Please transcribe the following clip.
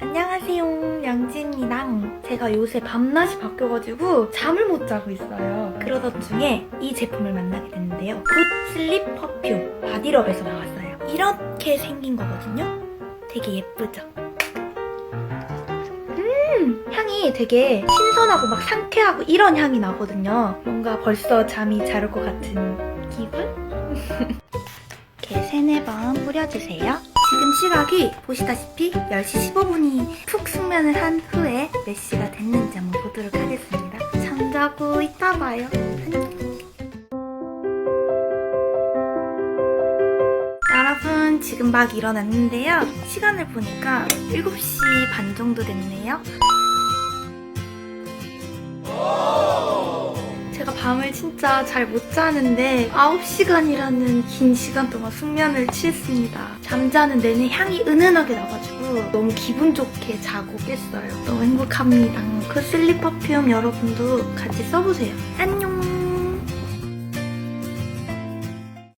안녕하세요. 양지입니다. 제가 요새 밤낮이 바뀌어가지고 잠을 못 자고 있어요. 그러던 중에 이 제품을 만나게 됐는데요. 굿 슬립 퍼퓸 바디럽에서 나왔어요. 이렇게 생긴 거거든요. 되게 예쁘죠? 음 향이 되게 신선하고 막 상쾌하고 이런 향이 나거든요. 뭔가 벌써 잠이 잘 올 것 같은 기분? 이렇게 세네 번 뿌려주세요 지금 시각이 보시다시피 10시 15분이 푹 숙면을 한 후에 몇 시가 됐는지 한번 보도록 하겠습니다. 잠자고 있다 봐요. 안녕. 여러분, 지금 막 일어났는데요. 시간을 보니까 7시 반 정도 됐네요. 밤을 진짜 잘 못 자는데 9시간이라는 긴 시간 동안 숙면을 취했습니다. 잠자는 내내 향이 은은하게 나가지고 너무 기분 좋게 자고 깼어요. 너무 행복합니다. 그 슬립 퍼퓸 여러분도 같이 써보세요. 안녕!